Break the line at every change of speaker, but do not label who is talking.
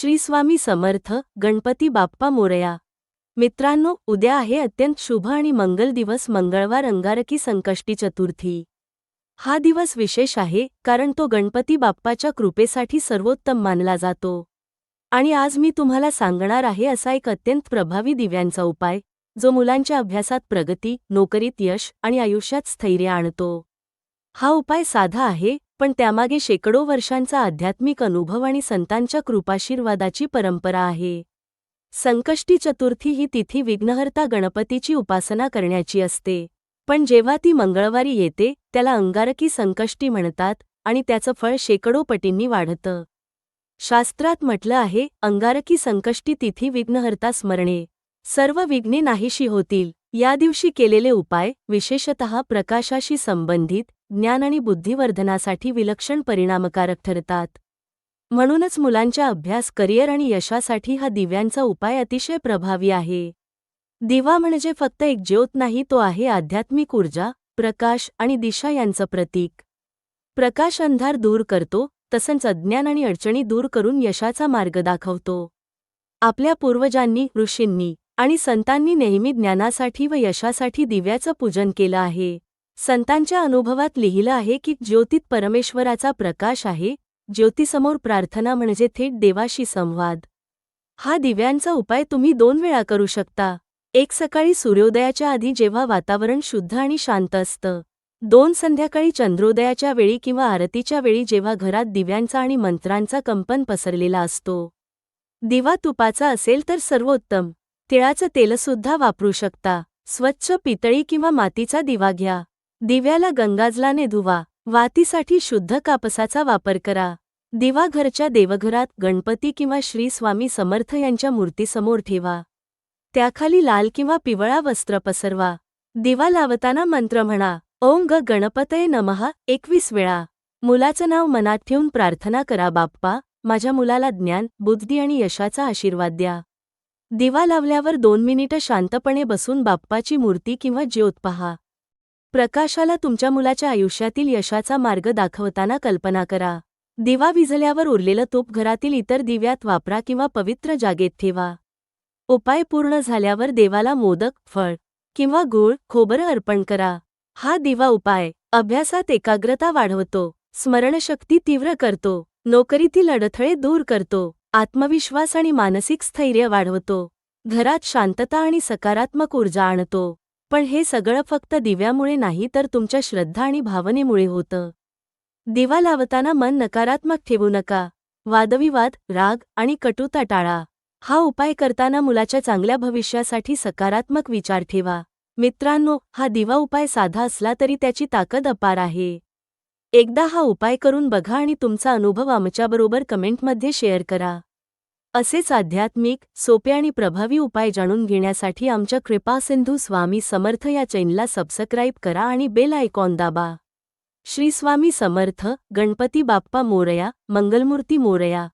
श्री स्वामी समर्थ गणपती बाप्पा मोरया. मित्रांनो उद्या आहे अत्यंत शुभ आणि मंगल दिवस मंगळवार अंगारकी संकष्टी चतुर्थी. हा दिवस विशेष आहे कारण तो गणपती बाप्पाच्या कृपेसाठी सर्वोत्तम मानला जातो. आणि आज मी तुम्हाला सांगणार आहे असा एक अत्यंत प्रभावी दिव्यांचा उपाय जो मुलांच्या अभ्यासात प्रगती नोकरीत यश आणि आयुष्यात स्थैर्य आणतो. हा उपाय साधा आहे पण त्यामागे शेकडो वर्षांचा आध्यात्मिक अनुभव आणि संतांच्या कृपाशीर्वादाची परंपरा आहे. संकष्टी चतुर्थी ही तिथी विघ्नहर्ता गणपतीची उपासना करण्याची असते. पण जेव्हा ती मंगळवारी येते त्याला अंगारकी संकष्टी म्हणतात आणि त्याचं फळ शेकडो पटींनी वाढतं. शास्त्रात म्हटलं आहे अंगारकी संकष्टी तिथी विघ्नहर्ता स्मरणे. सर्व विघ्ने नाहीशी होतील. या दिवशी केलेले उपाय विशेषतः प्रकाशाशी संबंधित ज्ञान आणि बुद्धिवर्धनासाठी विलक्षण परिणामकारक ठरतात. म्हणूनच मुलांच्या अभ्यास करिअर आणि यशासाठी हा दिव्यांचा उपाय अतिशय प्रभावी आहे. दिवा म्हणजे फक्त एक ज्योत नाही तो आहे आध्यात्मिक ऊर्जा प्रकाश आणि दिशा यांचं प्रतीक. प्रकाश अंधार दूर करतो तसंच अज्ञान आणि अडचणी दूर करून यशाचा मार्ग दाखवतो. आपल्या पूर्वजांनी ऋषींनी आणि संतांनी नेहमी ज्ञानासाठी व यशासाठी दिव्याचं पूजन केलं आहे. संतांच्या अनुभवात लिहिलं आहे की ज्योतीत परमेश्वराचा प्रकाश आहे ज्योतीसमोर प्रार्थना म्हणजे थेट देवाशी संवाद. हा दिव्यांचा उपाय तुम्ही दोन वेळा करू शकता. एक सकाळी सूर्योदयाच्या आधी जेव्हा वातावरण शुद्ध आणि शांत असतं. दोन संध्याकाळी चंद्रोदयाच्या वेळी किंवा आरतीच्या वेळी जेव्हा घरात दिव्यांचा आणि मंत्रांचा कंपन पसरलेला असतो. दिवा तुपाचा असेल तर सर्वोत्तम. तिळाचं तेलसुद्धा वापरू शकता. स्वच्छ पितळी किंवा मातीचा दिवा घ्या. दिव्याला गंगाजलाने धुवा वातीसाठी शुद्ध कापसाचा वापर करा. दिवा घरच्या देवघरात गणपती किंवा श्री स्वामी समर्थ यांच्या मूर्तीसमोर ठेवा. त्याखाली लाल किंवा पिवळा वस्त्र पसरवा. दिवा लावताना मंत्र म्हणा ओम ग गणपतये नमहा एकवीस वेळा. मुलाचं नाव मनात ठेवून प्रार्थना करा बाप्पा माझ्या मुलाला ज्ञान बुद्धी आणि यशाचा आशीर्वाद द्या. दिवा लावल्यावर दोन मिनिटं शांतपणे बसून बाप्पाची मूर्ती किंवा ज्योत पहा. प्रकाशाला तुमच्या मुलाच्या आयुष्यातील यशाचा मार्ग दाखवताना कल्पना करा. दिवा विझल्यावर उरलेलं तूप घरातील इतर दिव्यात वापरा किंवा पवित्र जागेत ठेवा. उपाय पूर्ण झाल्यावर देवाला मोदक फळ किंवा गूळ खोबरं अर्पण करा. हा दिवा उपाय अभ्यासात एकाग्रता वाढवतो स्मरणशक्ती तीव्र करतो नोकरीतील अडथळे दूर करतो आत्मविश्वास आणि मानसिक स्थैर्य वाढवतो घरात शांतता आणि सकारात्मक ऊर्जा आणतो. पण हे सगळं फक्त दिव्यामुळे नाही तर तुमच्या श्रद्धा आणि भावनेमुळे होतं. दिवा लावताना मन नकारात्मक ठेवू नका. वादविवाद राग आणि कटुता टाळा. हा उपाय करताना मुलाच्या चांगल्या भविष्यासाठी सकारात्मक विचार ठेवा. मित्रांनो हा दिवा उपाय साधा असला तरी त्याची ताकद अपार आहे. एकदा हा उपाय करून बघा आणि तुमचा अनुभव आमच्याबरोबर कमेंटमध्ये शेअर करा. असेच आध्यात्मिक सोपे आणि प्रभावी उपाय जाणून घेण्यासाठी आमच्या कृपासिंधू स्वामी समर्थ या चॅनलला सबस्क्राईब करा आणि बेल आयकॉन दाबा. श्री स्वामी समर्थ गणपती बाप्पा मोरया मंगलमूर्ती मोरया.